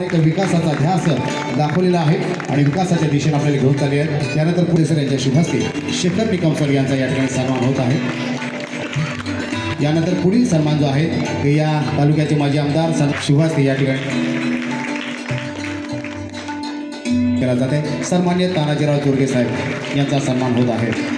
एक विकासाचा ध्यास दाखवलेला आहे आणि विकासाच्या दिशेने आपल्याला घेऊन चालले आहे. त्यानंतर पुढे सर यांच्या शुभ हस्ते शेखर निकम सर यांचा या ठिकाणी सन्मान होत आहे. यानंतर पुढील सन्मान जो आहे ते या तालुक्याचे माजी आमदार सन- शुभ या ठिकाणी केला जाते सन्मान्य तानाजीराव चोरगे साहेब यांचा सन्मान होत आहे.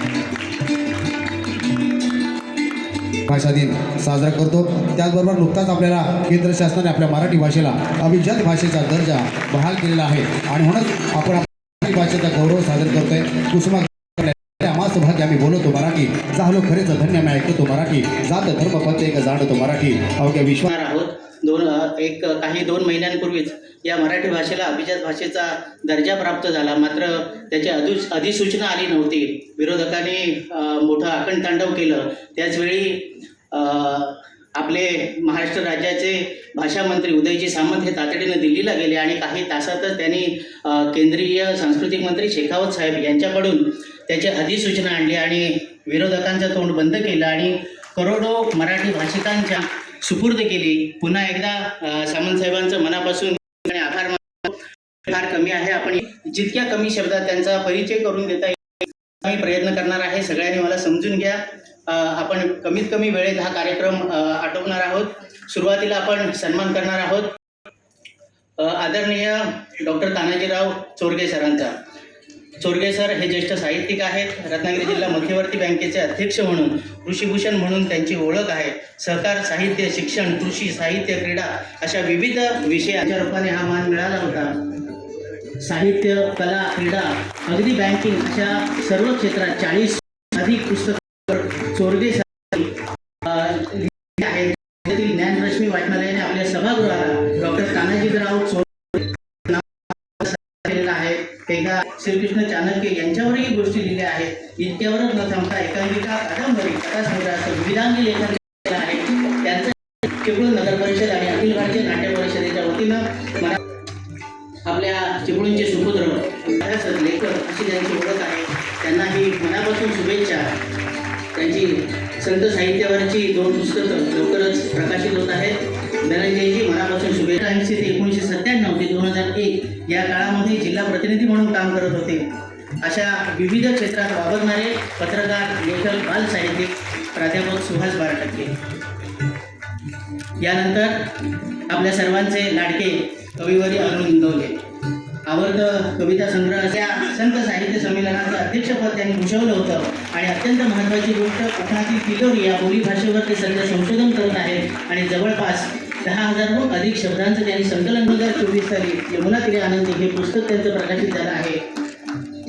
भाषा दिन साजरा करतो. त्याचबरोबर नुकताच आपल्याला केंद्र शासनाने आपल्या मराठी भाषेला अभिजात भाषेचा दर्जा बहाल केलेला आहे. आणि म्हणूनच आपण मराठी भाषेचा गौरव साजर करतोय. कुसुमा आम्हाच भाग्य आम्ही बोलतो मराठी. झालो खरेच धन्य मी ऐकतो मराठी. जात धर्म पंथ एक जाणतो मराठी. अवघ्या विश्वास करणार आहोत दोन अ, एक काही दोन महिन्यांपूर्वीच या मराठी भाषेला अभिजात भाषेचा दर्जा प्राप्त झाला. मात्र त्याची अधि अधिसूचना आली नव्हती. विरोधकांनी मोठं आखंड आकणतांडव केलं. त्याचवेळी आपले महाराष्ट्र राज्याचे भाषा मंत्री उदयजी सामंत हे तातडीनं दिल्लीला गेले आणि काही तासातच त्यांनी केंद्रीय सांस्कृतिक मंत्री शेखावत साहेब यांच्याकडून त्याची अधिसूचना आणली आणि विरोधकांचं तोंड बंद केलं आणि करोडो मराठी भाषिकांच्या सुपूर्द केली. पुन्हा एकदा सामंत साहेबांचं मनापासून आभार फार कमी आहे. आपण जितक्या कमी शब्दात त्यांचा परिचय करून देता येईल मी प्रयत्न करणार आहे. सगळ्यांनी मला समजून घ्या. आपण कमीत कमी वेळेत हा कार्यक्रम आटोपणार आहोत. सुरुवातीला आपण सन्मान करणार आहोत. आदरणीय डॉक्टर तानाजीराव चोरगे सरांचा. चोरगे सर हे ज्येष्ठ साहित्यिक आहेत. रत्नागिरी जिल्हा मध्यवर्ती बँकेचे अध्यक्ष म्हणून कृषीभूषण म्हणून त्यांची ओळख आहे. सहकार साहित्य शिक्षण कृषी साहित्य क्रीडा अशा विविध विषयांच्या रूपाने हा मान मिळाला होता. साहित्य कला क्रीडा अगदी बँकिंग अशा सर्व क्षेत्रात चाळीस अधिक पुस्तक चोरगे सर आहेत. ज्ञानरश्मी वाचनालय आहे एकदा श्रीकृष्ण चाणक्य यांच्यावरही गोष्टी लिहिल्या आहेत. इतक्यावरच न थांबता एकांकिका कादंबरी कथासंग्रह असं विविधांगी लेखन आहे. त्यांचं चिपळूण नगर परिषद आणि अखिल भारतीय नाट्य परिषदेच्या वतीनं मला आपल्या चिपळूणचे सुपुत्र लेखक अशी त्यांची ओळख आहे. त्यांनाही मनापासून शुभेच्छा. त्यांची संत साहित्यावरची दोन पुस्तकं लवकरच प्रकाशित होत आहेत. धनंजयजी मनापासून शुभेच्छा ऐंशी ते एकोणीसशे सत्त्याण्णव ते दोन हजार एक या काळामध्ये जिल्हा प्रतिनिधी म्हणून काम करत होते. अशा विविध क्षेत्रात वावरणारे पत्रकार लेखक बाल साहित्यिक प्राध्यापक सुहास बारटक्के. यानंतर आपल्या सर्वांचे लाडके कविवरी अरुण इंदवले आवर्त कविता संग्रह या संत साहित्य संमेलनाचं अध्यक्षपद त्यांनी भूषवलं होतं. आणि अत्यंत महत्त्वाची गोष्ट कोकणातील तिलोरी या बोलीभाषेवर ते सध्या संशोधन करत आहेत. आणि जवळपास दहा हजारहून अधिक शब्दांचं त्यांनी संकलन दोन हजार चोवीस साली यमुना तिरे आनंदी हे पुस्तक त्यांचं प्रकाशित झालं आहे.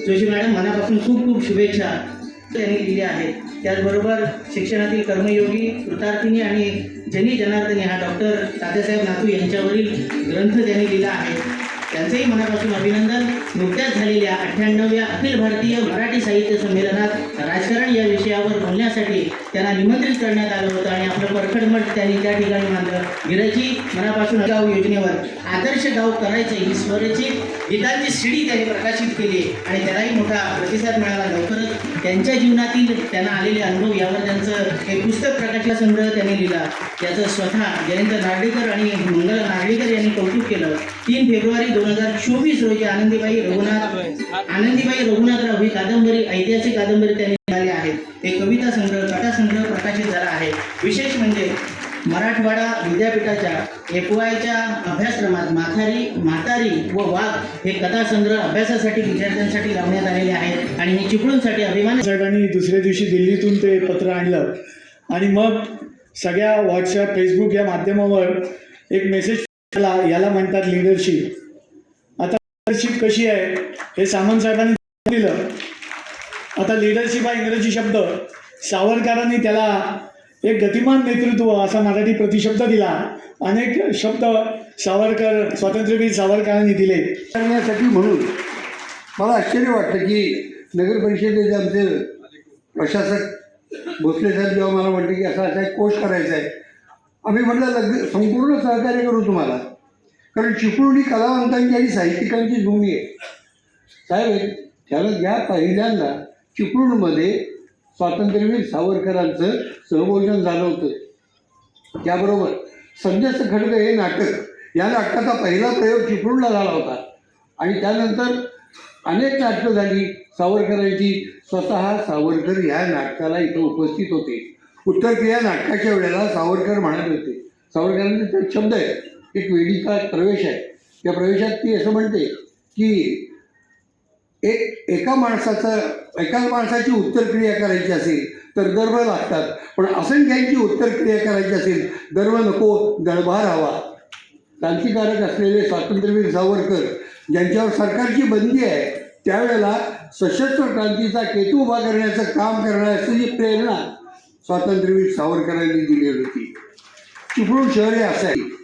जोशी मॅडम मनापासून खूप खूप शुभेच्छा त्यांनी दिल्या आहेत. त्याचबरोबर शिक्षणातील कर्मयोगी कृतार्थिनी आणि जनी जनार्दनी हा डॉक्टर तात्यासाहेब नातू यांच्यावरील ग्रंथ त्यांनी लिहिला आहे. त्यांचंही मनापासून अभिनंदन. नुकत्याच झालेल्या अठ्ठ्याण्णव्या अखिल भारतीय मराठी साहित्य संमेलनात राजकारण या विषयावर बोलण्यासाठी त्यांना निमंत्रित करण्यात आलं होतं आणि आपलं परखड मठ त्यांनी त्या ठिकाणी मानलं. गिराजी मनापासून गाव योजनेवर आदर्श गाव करायचं ही स्वरची गीतांची शिडी त्यांनी प्रकाशित केली आणि त्यालाही मोठा प्रतिसाद मिळाला लवकरच. त्यांच्या जीवनातील त्यांना आलेले अनुभव यावर त्यांचं एक पुस्तक प्रकाशला संग्रह त्यांनी लिहिला. त्याचं स्वतः जयंत नार्डेकर आणि मंगल नार्डेकर यांनी कौतुक केलं. तीन फेब्रुवारी दोन हजार चोवीस रोजी आनंदीबाई रघुनाथ आनंदीबाई रघुनाथराव ही कादंबरी ऐतिहासिक कादंबरी त्यांनी लिहिली आहे. ते कविता संग्रह कथा संग्रह प्रकाशित झाला आहे. विशेष म्हणजे मराठवाडा विद्यापीठाच्या एफवायच्या अभ्यासक्रमात माथारी म्हातारी व वाघ हे कथासंग्रह अभ्यासासाठी विद्यार्थ्यांसाठी लावण्यात आलेले आहेत आणि हे चिपळूणसाठी अभिमान साहेबांनी दुसऱ्या दिवशी दिल्लीतून ते पत्र आणलं. आणि मग सगळ्या व्हॉट्सअप फेसबुक या माध्यमावर एक मेसेज याला म्हणतात लिडरशिप. लिडरशिप कशी आहे हे सामंत साहेबांनी दिलं. आता लिडरशिप हा इंग्रजी शब्द. सावरकरांनी त्याला एक गतिमान नेतृत्व असा मराठी प्रतिशब्द दिला. अनेक शब्द सावरकर स्वातंत्र्यवीर सावरकरांनी दिले. करण्यासाठी म्हणून मला आश्चर्य वाटतं की नगर परिषदेचे आमचे प्रशासक भोसले साहेब जेव्हा मला म्हणते की असा असा एक कोर्स करायचा आहे आम्ही म्हटलं लग संपूर्ण सहकार्य करू तुम्हाला. कारण चिपळूण ही कलावंतांची आणि साहित्यिकांची भूमी आहे. साहेब त्याला या पहिल्यांदा चिपळूणमध्ये स्वातंत्र्यवीर सावरकरांचं सहभोजन झालं होतं. त्याबरोबर संदेश खडग हे नाटक या नाटकाचा पहिला प्रयोग चिपळूणला झाला होता. आणि त्यानंतर अनेक नाटकं झाली. सावरकरांची स्वतः सावरकर ह्या नाटकाला इथं उपस्थित होते. उत्तर क्रिया नाटकाच्या वेळेला सावरकर म्हणत होते. सावरकरांचे ते शब्द आहे एक वेदिका प्रवेश आहे. त्या प्रवेशात ती असं म्हणते की एक एका माणसाचं एकाच माणसाची उत्तरक्रिया करायची असेल तर गर्व लागतात. पण असंख्यांची उत्तरक्रिया करायची असेल गर्व नको दळभार हवा क्रांतिकारक असलेले स्वातंत्र्यवीर सावरकर ज्यांच्यावर सरकारची बंदी आहे त्यावेळेला सशस्त्र क्रांतीचा केतू उभा करण्याचं काम करण्याची प्रेरणा स्वातंत्र्यवीर सावरकरांनी दिली होती. चिपळूण शहर हे असं आहे.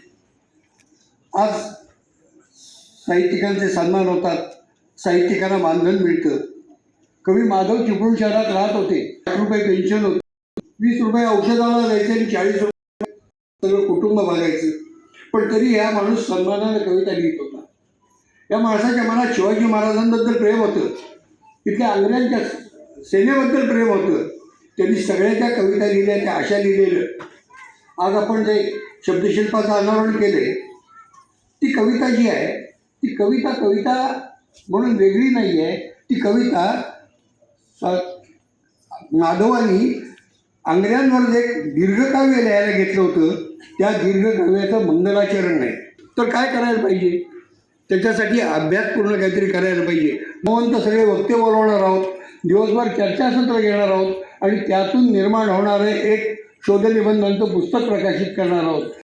आज साहित्यिकांचे सन्मान होतात साहित्यिकांना मानधन मिळतं. कवी माधव चिपळूण शहरात राहत होते. आठ रुपये पेन्शन होतं. वीस रुपये औषधाला जायचे आणि चाळीस रुपये सगळं कुटुंब भागायचं पण तरी हा माणूस सन्मानाने कविता लिहित होता. या माणसाच्या मनात शिवाजी महाराजांबद्दल प्रेम होतं. तिथल्या आंग्र्यांच्या सेनेबद्दल प्रेम होतं. त्यांनी सगळ्या त्या कविता लिहिल्या त्या आशा लिहिलेलं आज आपण जे शब्दशिल्पाचं अनावरण केले ती कविता जी आहे ती कविता कविता म्हणून वेगळी नाही आहे. ती कविता माधवानी आंगळ्यांवर आंग्र्यांवर जे दीर्घकाव्य लिहायला घेतलं होतं. त्या दीर्घकाव्याचं मंगलाचरण नाही तर काय करायला पाहिजे? त्याच्यासाठी अभ्यासपूर्ण काहीतरी करायला पाहिजे. मोहन तर सगळे वक्ते बोलवणार आहोत. दिवसभर चर्चासत्र घेणार आहोत. आणि त्यातून निर्माण होणारे एक शोधनिबंधांचं पुस्तक प्रकाशित करणार आहोत.